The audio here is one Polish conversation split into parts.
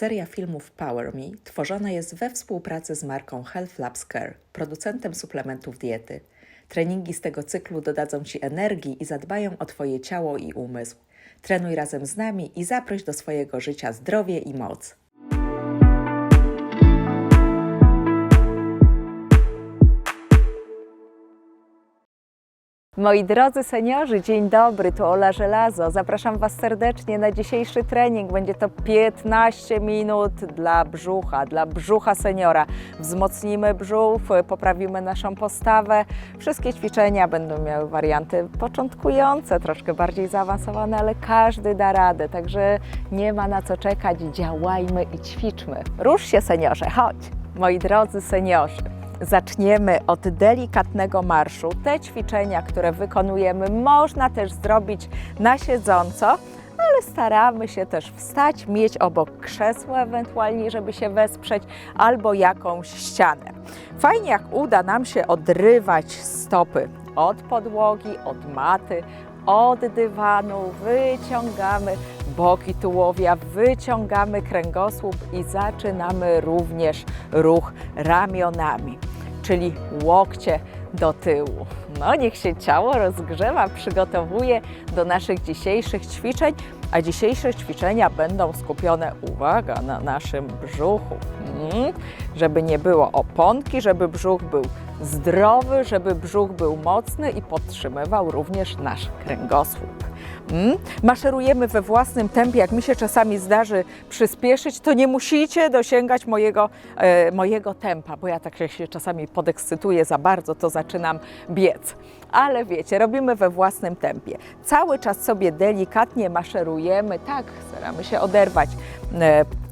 Seria filmów Power Me tworzona jest we współpracy z marką Health Labs Care, producentem suplementów diety. Treningi z tego cyklu dodadzą Ci energii i zadbają o Twoje ciało i umysł. Trenuj razem z nami i zaproś do swojego życia zdrowie i moc. Moi drodzy seniorzy, dzień dobry, tu Ola Żelazo. Zapraszam Was serdecznie na dzisiejszy trening. Będzie to 15 minut dla brzucha, dla brzucha seniora. Wzmocnimy brzuch, poprawimy naszą postawę. Wszystkie ćwiczenia będą miały warianty początkujące, troszkę bardziej zaawansowane, ale każdy da radę, także nie ma na co czekać. Działajmy i ćwiczmy. Rusz się seniorze, chodź. Moi drodzy seniorzy, Zaczniemy od delikatnego marszu. Te ćwiczenia, które wykonujemy, można też zrobić na siedząco, ale staramy się też wstać, mieć obok krzesło ewentualnie, żeby się wesprzeć, albo jakąś ścianę. Fajnie, jak uda nam się odrywać stopy od podłogi, od maty, od dywanu, wyciągamy boki tułowia, wyciągamy kręgosłup i zaczynamy również ruch ramionami, czyli łokcie do tyłu. No niech się ciało rozgrzewa, przygotowuje do naszych dzisiejszych ćwiczeń, a dzisiejsze ćwiczenia będą skupione, uwaga, na naszym brzuchu. Mm, żeby nie było oponki, żeby brzuch był zdrowy, żeby brzuch był mocny i podtrzymywał również nasz kręgosłup. Mm. Maszerujemy we własnym tempie. Jak mi się czasami zdarzy przyspieszyć, to nie musicie dosięgać mojego, e, mojego tempa, bo ja tak się czasami podekscytuję za bardzo, to zaczynam biec. Ale wiecie, robimy we własnym tempie. Cały czas sobie delikatnie maszerujemy, tak, staramy się oderwać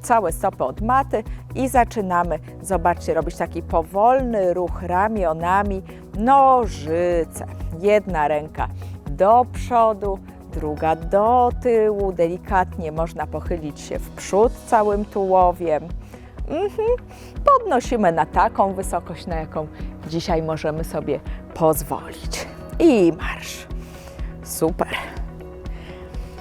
całe stopy od maty i zaczynamy, zobaczcie, robić taki powolny ruch ramionami, nożyce. Jedna ręka do przodu, druga do tyłu, delikatnie można pochylić się w przód całym tułowiem. Mhm. Podnosimy na taką wysokość, na jaką dzisiaj możemy sobie pozwolić. I marsz. Super.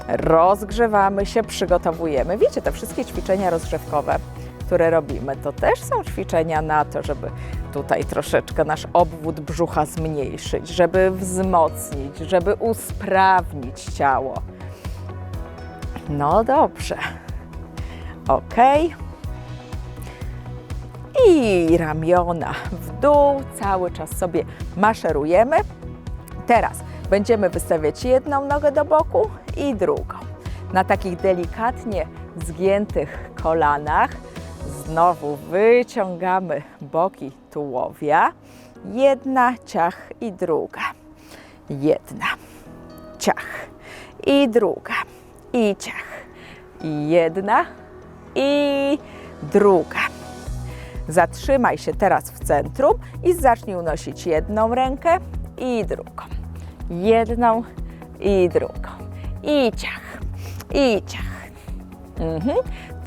Rozgrzewamy się, przygotowujemy. Wiecie, te wszystkie ćwiczenia rozgrzewkowe, które robimy, to też są ćwiczenia na to, żeby tutaj troszeczkę nasz obwód brzucha zmniejszyć, żeby wzmocnić, żeby usprawnić ciało. No dobrze. Ok. I ramiona w dół, cały czas sobie maszerujemy. Teraz będziemy wystawiać jedną nogę do boku i drugą. Na takich delikatnie zgiętych kolanach znowu wyciągamy boki tułowia. Jedna ciach i druga. Jedna ciach i druga. I ciach. Jedna i druga. Zatrzymaj się teraz w centrum i zacznij unosić jedną rękę i drugą. Jedną i drugą. I ciach. I ciach. Mhm.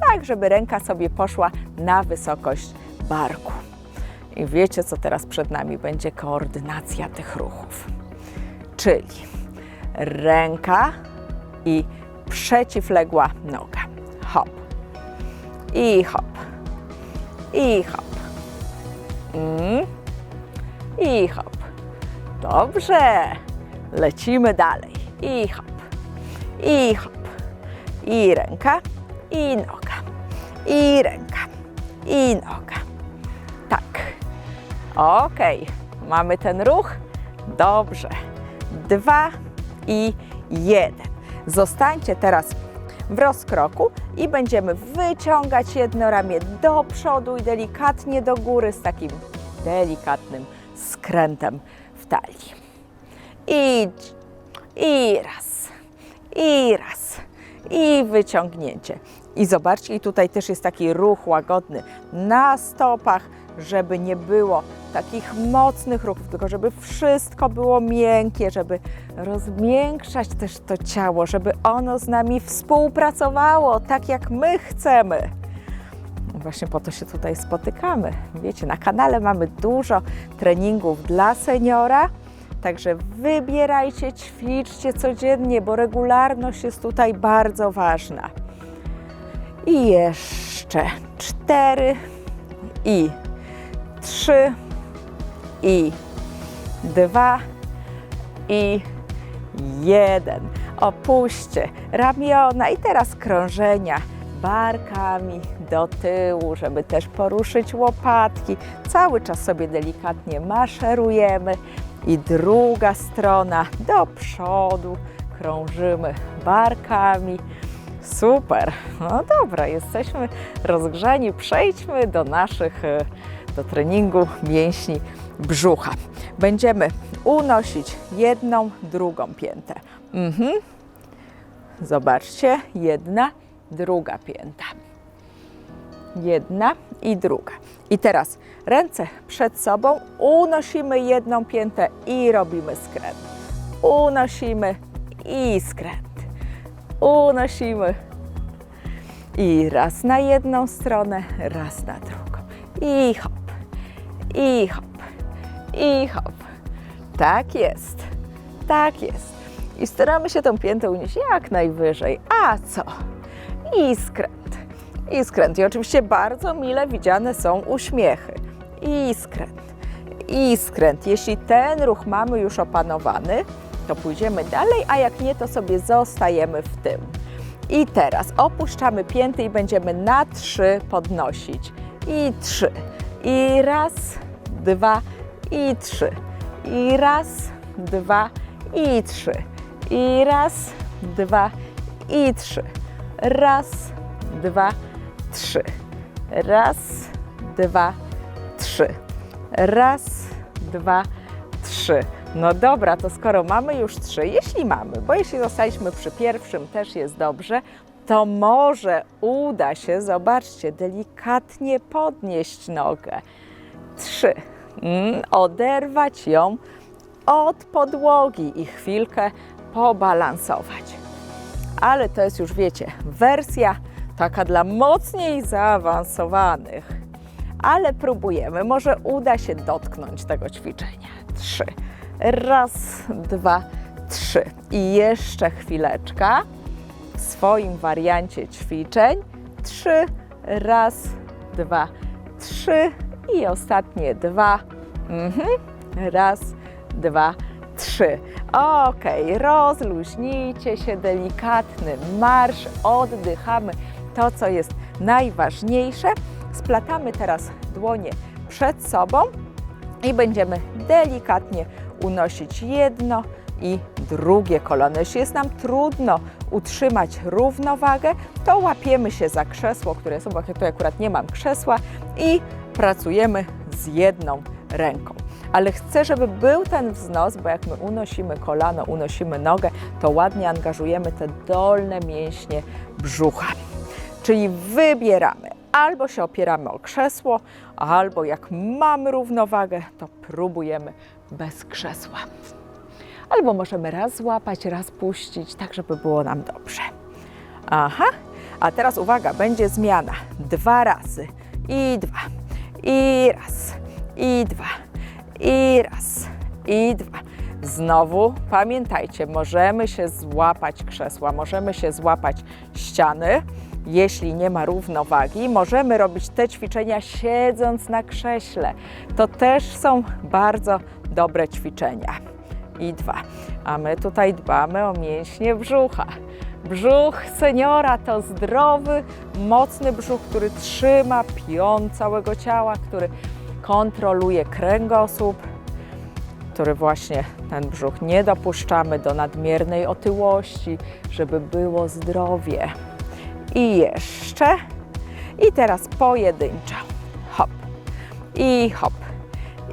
Tak, żeby ręka sobie poszła na wysokość barku. I wiecie, co teraz przed nami będzie koordynacja tych ruchów. Czyli ręka i przeciwległa noga. Hop. I hop. I hop. Mm. I hop. Dobrze. Lecimy dalej. I hop. I hop. I ręka. I noga. I ręka. I noga. Tak. Ok. Mamy ten ruch? Dobrze. Dwa i jeden. Zostańcie teraz w rozkroku i będziemy wyciągać jedno ramię do przodu i delikatnie do góry z takim delikatnym skrętem w talii. I, i raz, i raz, i wyciągnięcie. I zobaczcie, i tutaj też jest taki ruch łagodny na stopach, żeby nie było takich mocnych ruchów, tylko żeby wszystko było miękkie, żeby rozmiękczać też to ciało, żeby ono z nami współpracowało tak, jak my chcemy. Właśnie po to się tutaj spotykamy. Wiecie, na kanale mamy dużo treningów dla seniora, także wybierajcie, ćwiczcie codziennie, bo regularność jest tutaj bardzo ważna. I jeszcze cztery i trzy i dwa i jeden. Opuśćcie ramiona i teraz krążenia barkami do tyłu, żeby też poruszyć łopatki. Cały czas sobie delikatnie maszerujemy i druga strona do przodu. Krążymy barkami. Super. No dobra, jesteśmy rozgrzani. Przejdźmy do naszych, e, do treningu mięśni brzucha. Będziemy unosić jedną, drugą piętę. Mhm. Zobaczcie, jedna, druga pięta. Jedna i druga. I teraz ręce przed sobą, unosimy jedną piętę i robimy skręt. Unosimy i skręt. Unosimy. I raz na jedną stronę, raz na drugą. I hop, i hop, i hop. Tak jest, tak jest. I staramy się tą piętę unieść jak najwyżej. A co? I skręt, i skręt. I oczywiście bardzo mile widziane są uśmiechy. I skręt, i skręt. Jeśli ten ruch mamy już opanowany, to pójdziemy dalej, a jak nie, to sobie zostajemy w tym. I teraz opuszczamy pięty i będziemy na trzy podnosić. I trzy. I raz, dwa, i trzy. I raz, dwa, i trzy. I raz, dwa, i trzy. Raz, dwa, trzy. Raz, dwa, trzy. Raz, dwa, trzy. No dobra, to skoro mamy już trzy, jeśli mamy, bo jeśli zostaliśmy przy pierwszym, też jest dobrze, to może uda się, zobaczcie, delikatnie podnieść nogę. Trzy. Mm, oderwać ją od podłogi i chwilkę pobalansować. Ale to jest już, wiecie, wersja taka dla mocniej zaawansowanych. Ale próbujemy, może uda się dotknąć tego ćwiczenia. Trzy. Raz, dwa, trzy. I jeszcze chwileczka w swoim wariancie ćwiczeń. Trzy, raz, dwa, trzy i ostatnie dwa. Mhm. Raz, dwa, trzy. Ok, rozluźnijcie się, delikatny marsz, oddychamy to, co jest najważniejsze. Splatamy teraz dłonie przed sobą i będziemy delikatnie unosić jedno i drugie kolano. Jeśli jest nam trudno utrzymać równowagę, to łapiemy się za krzesło, które jest obok. Ja tu akurat nie mam krzesła i pracujemy z jedną ręką. Ale chcę, żeby był ten wznos, bo jak my unosimy kolano, unosimy nogę, to ładnie angażujemy te dolne mięśnie brzucha. Czyli wybieramy albo się opieramy o krzesło, albo jak mamy równowagę, to próbujemy bez krzesła. Albo możemy raz złapać, raz puścić, tak żeby było nam dobrze. Aha, a teraz uwaga, będzie zmiana. Dwa razy i dwa, i raz, i dwa, i raz, i dwa. Znowu pamiętajcie, możemy się złapać krzesła, możemy się złapać ściany. Jeśli nie ma równowagi, możemy robić te ćwiczenia siedząc na krześle. To też są bardzo dobre ćwiczenia. I dwa. A my tutaj dbamy o mięśnie brzucha. Brzuch seniora to zdrowy, mocny brzuch, który trzyma pion całego ciała, który kontroluje kręgosłup, który właśnie ten brzuch nie dopuszczamy do nadmiernej otyłości, żeby było zdrowie. I jeszcze. I teraz pojedynczo. Hop. I hop.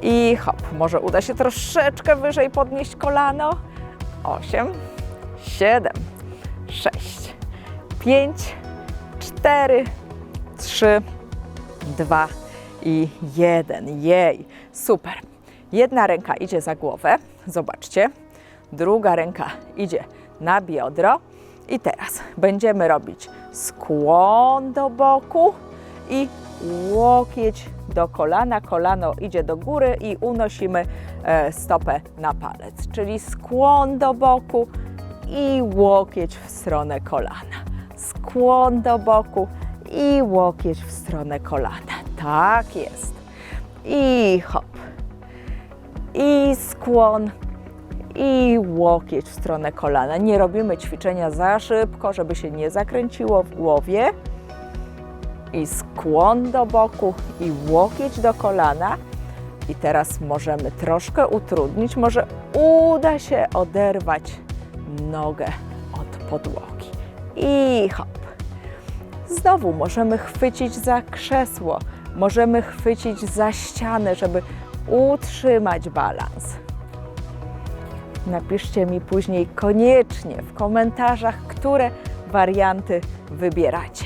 I hop. Może uda się troszeczkę wyżej podnieść kolano. Osiem, siedem, sześć, pięć, cztery, trzy, dwa i jeden. Jej, super. Jedna ręka idzie za głowę, zobaczcie. Druga ręka idzie na biodro. I teraz będziemy robić skłon do boku i łokieć do kolana. Kolano idzie do góry i unosimy e, stopę na palec. Czyli skłon do boku i łokieć w stronę kolana. Skłon do boku i łokieć w stronę kolana. Tak jest. I hop. I skłon. I łokieć w stronę kolana. Nie robimy ćwiczenia za szybko, żeby się nie zakręciło w głowie. I skłon do boku, i łokieć do kolana. I teraz możemy troszkę utrudnić. Może uda się oderwać nogę od podłogi. I hop. Znowu możemy chwycić za krzesło, możemy chwycić za ścianę, żeby utrzymać balans. Napiszcie mi później koniecznie w komentarzach, które warianty wybieracie.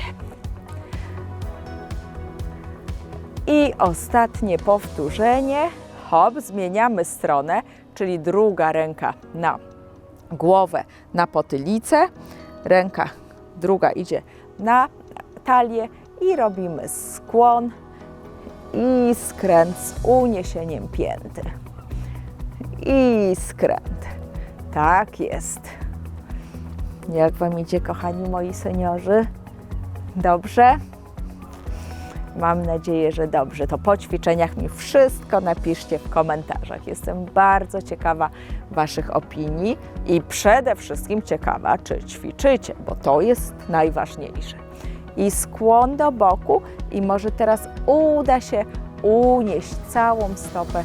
I ostatnie powtórzenie. Hop, zmieniamy stronę, czyli druga ręka na głowę, na potylicę. Ręka druga idzie na talię i robimy skłon i skręt z uniesieniem pięty. I skręt. Tak jest. Jak Wam idzie, kochani moi seniorzy? Dobrze? Mam nadzieję, że dobrze. To po ćwiczeniach mi wszystko napiszcie w komentarzach. Jestem bardzo ciekawa Waszych opinii i przede wszystkim ciekawa, czy ćwiczycie, bo to jest najważniejsze. I skłon do boku, i może teraz uda się unieść całą stopę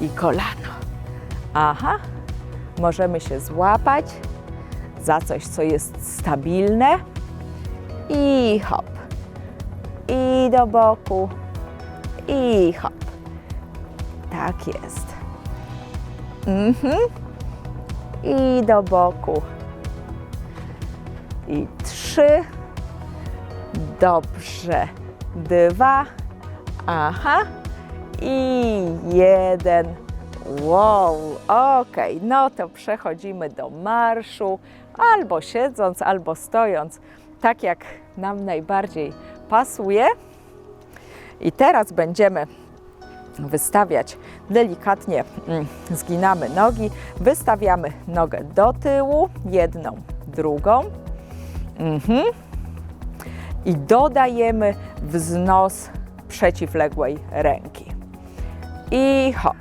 i kolano. Aha, możemy się złapać za coś, co jest stabilne i hop i do boku, i hop. Tak jest. Mhm. I do boku. I trzy. Dobrze. Dwa. Aha. I jeden. Wow, ok, no to przechodzimy do marszu, albo siedząc, albo stojąc, tak jak nam najbardziej pasuje. I teraz będziemy wystawiać delikatnie, mm, zginamy nogi, wystawiamy nogę do tyłu, jedną, drugą. Mhm. I dodajemy wznos przeciwległej ręki. I hop,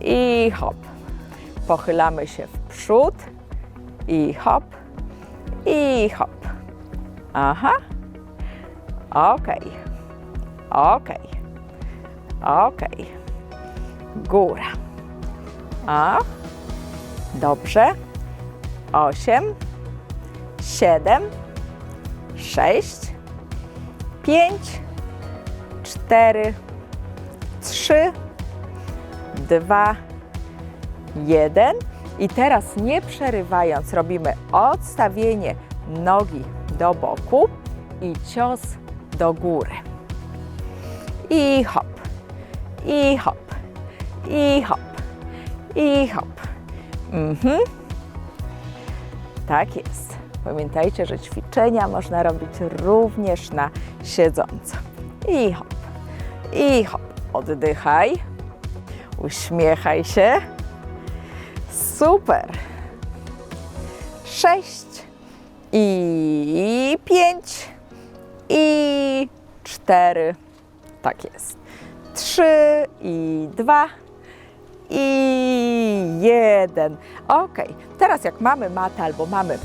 i hop. Pochylamy się w przód, i hop, i hop. Aha. Okej. Okej. Okej. Góra. A. Dobrze. Osiem. Siedem. Sześć. Pięć. Cztery. Trzy. Dwa. Jeden. I teraz nie przerywając robimy odstawienie nogi do boku i cios do góry. I hop, i hop, i hop, i hop. Mhm. Tak jest. Pamiętajcie, że ćwiczenia można robić również na siedząco. I hop, i hop. Oddychaj, uśmiechaj się. Super. Sześć i pięć i cztery. Tak jest. Trzy i dwa i jeden. Ok, teraz jak mamy matę albo mamy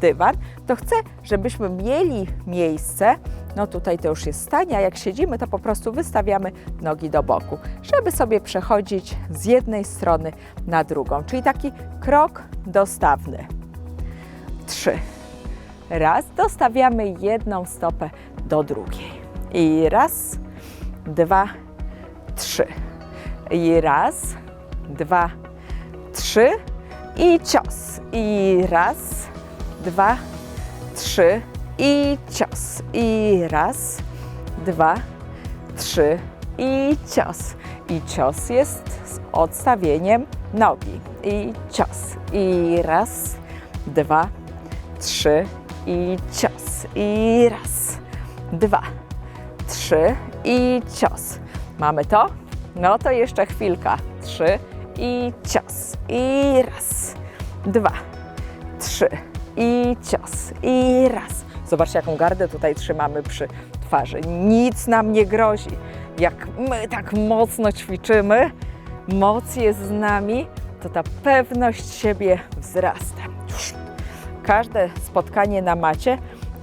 dywan, to chcę, żebyśmy mieli miejsce. No tutaj to już jest stanie, a jak siedzimy, to po prostu wystawiamy nogi do boku, żeby sobie przechodzić z jednej strony na drugą, czyli taki krok dostawny. Trzy. Raz, dostawiamy jedną stopę do drugiej. I raz, dwa, trzy. I raz, dwa, trzy. I cios. I raz, dwa, trzy. I cios. I raz, dwa, trzy. I cios. I cios jest z odstawieniem nogi. I cios. I raz, dwa, trzy. I cios. I raz, dwa, trzy. I cios. Mamy to? No to jeszcze chwilka. Trzy. I cios. I raz, dwa, trzy. I cios. I raz. Zobaczcie, jaką gardę tutaj trzymamy przy twarzy. Nic nam nie grozi. Jak my tak mocno ćwiczymy, moc jest z nami, to ta pewność siebie wzrasta. Każde spotkanie na macie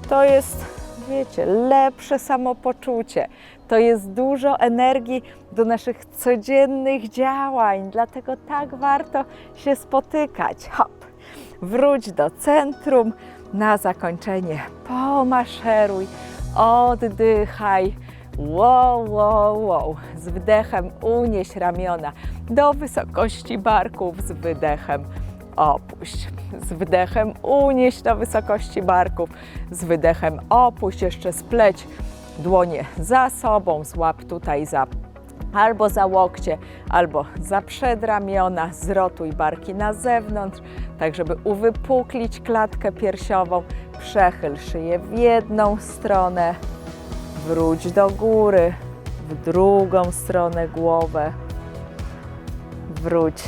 to jest, wiecie, lepsze samopoczucie. To jest dużo energii do naszych codziennych działań, dlatego tak warto się spotykać. Hop, wróć do centrum. Na zakończenie pomaszeruj, oddychaj. Wow, wow, wow. Z wdechem unieś ramiona do wysokości barków, z wydechem opuść. Z wdechem unieś do wysokości barków, z wydechem opuść. Jeszcze spleć dłonie za sobą, złap tutaj za albo za łokcie, albo za przedramiona, zrotuj barki na zewnątrz, tak żeby uwypuklić klatkę piersiową, przechyl szyję w jedną stronę, wróć do góry, w drugą stronę głowę, wróć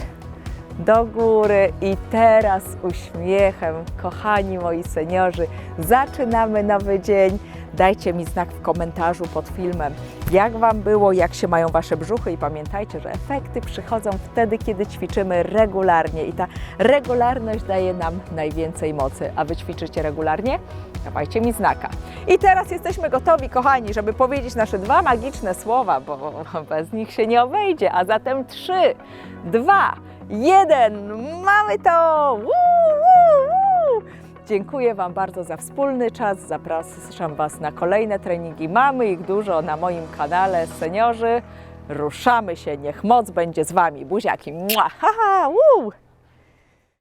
do góry i teraz uśmiechem, kochani moi seniorzy, zaczynamy nowy dzień. Dajcie mi znak w komentarzu pod filmem, jak Wam było, jak się mają Wasze brzuchy i pamiętajcie, że efekty przychodzą wtedy, kiedy ćwiczymy regularnie i ta regularność daje nam najwięcej mocy. A Wy ćwiczycie regularnie? Dawajcie mi znaka. I teraz jesteśmy gotowi, kochani, żeby powiedzieć nasze dwa magiczne słowa, bo bez nich się nie obejdzie. A zatem trzy, dwa, jeden. Mamy to! Woo, woo, woo. Dziękuję Wam bardzo za wspólny czas. Zapraszam Was na kolejne treningi. Mamy ich dużo na moim kanale. Seniorzy, ruszamy się. Niech moc będzie z Wami. Buziaki. Mua, ha, ha, woo.